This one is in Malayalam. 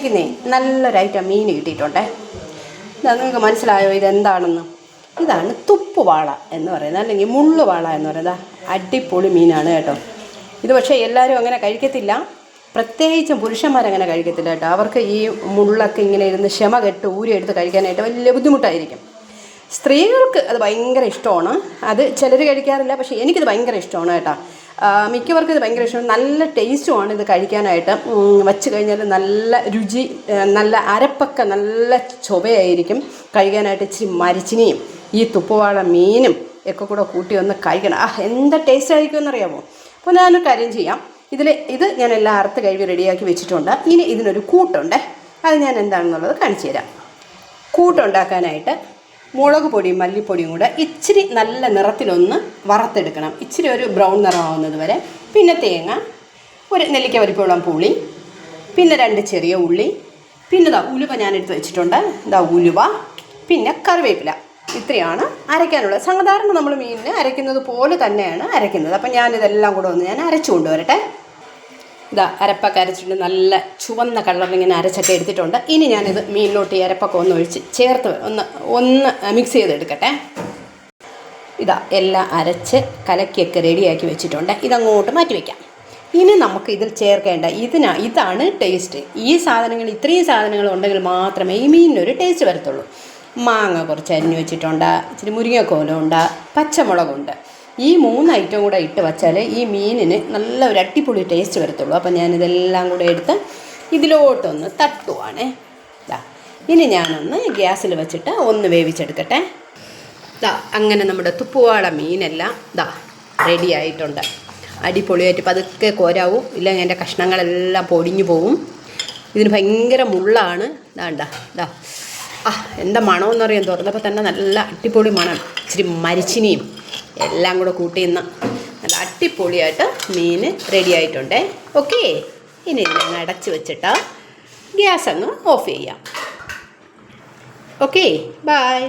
എനിക്കിന്നേ നല്ലൊരൈറ്റം മീൻ കിട്ടിയിട്ടുണ്ടേ. ഇതാ നിങ്ങൾക്ക് മനസ്സിലായോ ഇതെന്താണെന്ന്? ഇതാണ് തുപ്പുവാള എന്ന് പറയുന്നത് അല്ലെങ്കിൽ മുള്ളുവാള എന്ന് പറയുന്നത്. അടിപൊളി മീനാണ് കേട്ടോ. ഇത് പക്ഷേ എല്ലാവരും അങ്ങനെ കഴിക്കത്തില്ല. പ്രത്യേകിച്ചും പുരുഷന്മാരങ്ങനെ കഴിക്കത്തില്ല കേട്ടോ. അവർക്ക് ഈ മുള്ളൊക്കെ ഇങ്ങനെ ഇരുന്ന് ക്ഷമ കെട്ട് ഊരി എടുത്ത് കഴിക്കാനായിട്ട് വലിയ ബുദ്ധിമുട്ടായിരിക്കും. സ്ത്രീകൾക്ക് അത് ഭയങ്കര ഇഷ്ടമാണ്. അത് ചിലർ കഴിക്കാറില്ല പക്ഷേ എനിക്കിത് ഭയങ്കര ഇഷ്ടമാണ് കേട്ടോ. മിക്കവർക്കും ഇത് ഭയങ്കര ഇഷ്ടമാണ്. നല്ല ടേസ്റ്റുമാണ് ഇത് കഴിക്കാനായിട്ട്. വച്ച് കഴിഞ്ഞാൽ നല്ല രുചി നല്ല അരപ്പൊക്കെ നല്ല ചൊവയായിരിക്കും കഴിക്കാനായിട്ട് ഇച്ചിരി മരിച്ചിനിയും ഈ തുപ്പുവാള മീനും ഒക്കെ കൂടെ കൂട്ടി ഒന്ന് കഴിക്കണം. ആ എന്താ ടേസ്റ്റ് ആയിരിക്കും എന്നറിയാമോ? അപ്പോൾ ഞാനൊരു കാര്യം ചെയ്യാം. ഇതിൽ ഇത് ഞാൻ എല്ലാം അറുത്ത് കഴുകി റെഡിയാക്കി വെച്ചിട്ടുണ്ട്. ഇനി ഇതിനൊരു കൂട്ടുണ്ട്. അത് ഞാൻ എന്താണെന്നുള്ളത് കാണിച്ചു തരാം. കൂട്ടുണ്ടാക്കാനായിട്ട് മുളക് പൊടിയും മല്ലിപ്പൊടിയും കൂടെ ഇച്ചിരി നല്ല നിറത്തിലൊന്ന് വറുത്തെടുക്കണം. ഇച്ചിരി ഒരു ബ്രൗൺ നിറമാവുന്നത് വരെ. പിന്നെ തേങ്ങ ഒരു നെല്ലിക്ക വലിപ്പമുള്ള പുളി പിന്നെ രണ്ട് ചെറിയ ഉള്ളി പിന്നെ ഇതാ ഉലുവ ഞാൻ എടുത്ത് വെച്ചിട്ടുണ്ട്. ഇതാ ഉലുവ പിന്നെ കറിവേപ്പില. ഇത്രയാണ് അരയ്ക്കാനുള്ളത് സാധാരണ നമ്മൾ മീനിന് അരയ്ക്കുന്നത് പോലെ തന്നെയാണ് അരയ്ക്കുന്നത്. അപ്പം ഞാനിതെല്ലാം കൂടെ ഒന്ന് ഞാൻ അരച്ചു കൊണ്ടുവരട്ടെ. ഇതാ അരപ്പൊക്കെ അരച്ചിട്ട് നല്ല ചുവന്ന കളറിൽ ഇങ്ങനെ അരച്ചൊക്കെ എടുത്തിട്ടുണ്ട്. ഇനി ഞാനിത് മീനിലോട്ട് ഈ അരപ്പൊക്കെ ഒന്ന് ഒഴിച്ച് ചേർത്ത് ഒന്ന് ഒന്ന് മിക്സ് ചെയ്തെടുക്കട്ടെ. ഇതാ എല്ലാം അരച്ച് കലക്കിയൊക്കെ റെഡിയാക്കി വെച്ചിട്ടുണ്ട്. ഇതങ്ങോട്ട് മാറ്റി വയ്ക്കാം ഇനി നമുക്ക് ഇതിൽ ചേർക്കേണ്ട ഇതിനാ ഇതാണ് ടേസ്റ്റ് ഈ സാധനങ്ങൾ ഇത്രയും സാധനങ്ങൾ ഉണ്ടെങ്കിൽ മാത്രമേ ഈ മീനിനൊരു ടേസ്റ്റ് വരത്തുള്ളൂ. മാങ്ങ കുറച്ച് അരിഞ്ഞു വെച്ചിട്ടുണ്ട്. ഇച്ചിരി മുരിങ്ങക്കോലുണ്ട്. പച്ചമുളകുണ്ട്. ഈ മൂന്ന് ഐറ്റം കൂടെ ഇട്ട് വച്ചാൽ ഈ മീനിന് നല്ല ഒരു അടിപൊളി ടേസ്റ്റ് വരത്തുള്ളൂ. അപ്പം ഞാനിതെല്ലാം കൂടെ എടുത്ത് ഇതിലോട്ടൊന്ന് തട്ടുവാണേ. ദാ ഇനി ഞാനൊന്ന് ഗ്യാസിൽ വെച്ചിട്ട് ഒന്ന് വേവിച്ചെടുക്കട്ടെ. ദാ അങ്ങനെ നമ്മുടെ തുപ്പുവാള മീനെല്ലാം ദാ റെഡി ആയിട്ടുണ്ട്. അടിപൊളിയായിട്ട് പതുക്കെ കോരാവും. ഇല്ലെങ്കിൽ എന്റെ കഷ്ണങ്ങളെല്ലാം പൊടിഞ്ഞു പോവും. ഇതിന് ഭയങ്കര മുള്ളാണ്. ദാണ്ട ദാ. ആ എന്താ മണമെന്നറിയാൻ തുറന്നപ്പോൾ തന്നെ നല്ല അടിപൊളി മണം. ഇച്ചിരി മരിച്ചിനിയും എല്ലാം കൂടെ കൂട്ടി ഇന്ന് നല്ല അടിപൊളിയായിട്ട് മീൻ റെഡി ആയിട്ടുണ്ടേ. ഓക്കെ ഇനി ഇതിനെ അടച്ച് വെച്ചിട്ട് ഗ്യാസ് അങ്ങ് ഓഫ് ചെയ്യാം. Okay bye